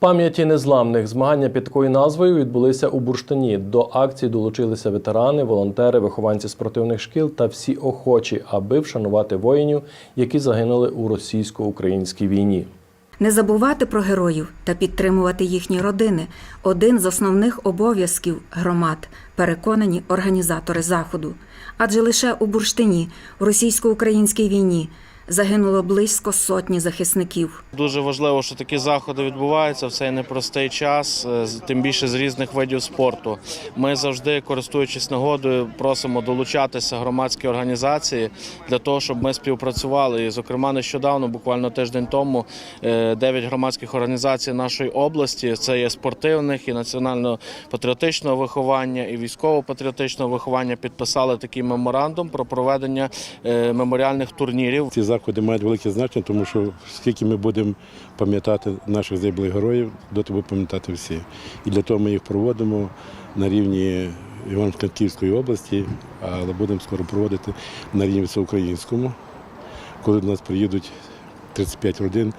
Пам'яті незламних змагання під такою назвою відбулися у Бурштині. До акції долучилися ветерани, волонтери, вихованці спортивних шкіл та всі охочі, аби вшанувати воїнів, які загинули у російсько-українській війні. Не забувати про героїв та підтримувати їхні родини один з основних обов'язків громад, переконані організатори заходу. Адже лише у Бурштині в російсько-українській війні загинуло близько сотні захисників. Дуже важливо, що такі заходи відбуваються в цей непростий час, е, тим більше з різних видів спорту. Ми завжди, користуючись нагодою, просимо долучатися громадські організації для того, щоб ми співпрацювали. І, зокрема, нещодавно, буквально тиждень тому, е, дев'ять громадських організацій нашої області це є спортивних і національно-патріотичного виховання, і військово-патріотичного виховання підписали такий меморандум про проведення е, меморіальних турнірів. Ці заходи мають велике значення, тому що скільки ми будемо пам'ятати наших загиблих героїв, доти будуть пам'ятати всі. І для того ми їх проводимо на рівні Івано-Франківської області, але будемо скоро проводити на рівні всеукраїнському, коли до нас приїдуть 35 родин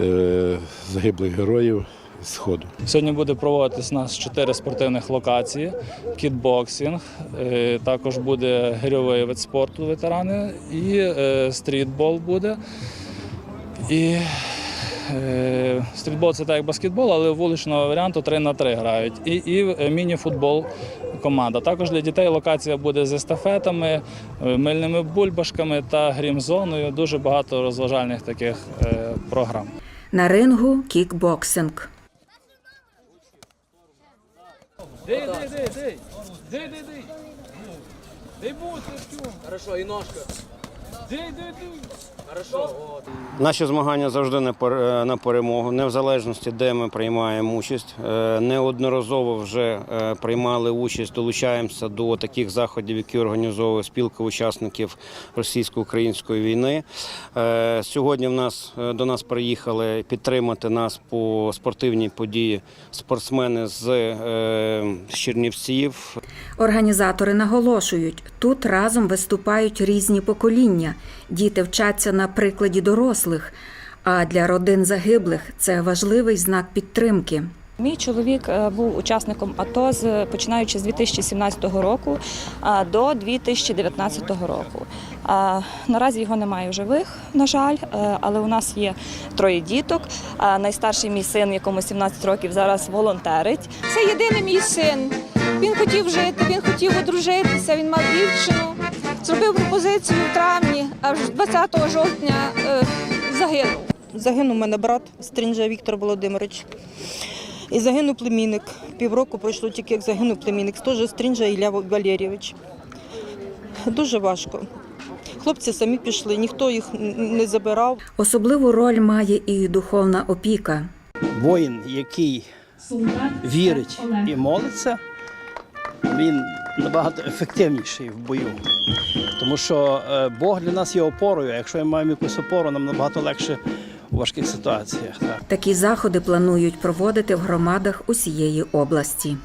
е, загиблих героїв Сходу. Сьогодні буде проводитись у нас чотири спортивних локації: кітбоксинг, е, також буде гирьовий вид спорту ветерани, і е, стрітбол буде. І е, стрітбол це так як баскетбол, але вуличного варіанту 3 на 3 грають. І, і е, міні-футбол команда. Також для дітей локація буде з естафетами, е, мильними бульбашками та грім-зоною. Дуже багато розважальних таких е, програм. На рингу кікбоксинг. Наші змагання завжди е, на перемогу, не в залежності, де ми приймаємо участь. Е, Неодноразово вже е, приймали участь, долучаємося до таких заходів, які організовує спілка учасників російсько-української війни. Сьогодні в нас до нас приїхали підтримати нас по спортивній події спортсмени з Чернівців, Організатори наголошують, тут разом виступають різні покоління. Діти вчаться на прикладі дорослих. А для родин загиблих це важливий знак підтримки. Мій чоловік е, був учасником АТО з починаючи з 2017 року до 2019 року. Наразі його немає в живих, на жаль, е, але у нас є троє діток. Найстарший мій син, якому 17 років, зараз волонтерить. Це єдиний мій син. Він хотів жити, він хотів одружитися, він мав дівчину. Зробив пропозицію в травні, а вже 20 жовтня е, загинув. Загинув мене брат Стрінжа Віктор Володимирович. І загинув племінник. Півроку пройшло тільки, як загинув племінник. Теж Стрінжа Ілля Валерійович. Дуже важко. Хлопці самі пішли, ніхто їх не забирав. Особливу роль має і духовна опіка. воїн, який вірить і молиться, він набагато ефективніший в бою. Тому що е, Бог для нас є опорою. Якщо ми маємо якусь опору, нам набагато легше у важких ситуаціях. Так. Такі заходи планують проводити в громадах усієї області.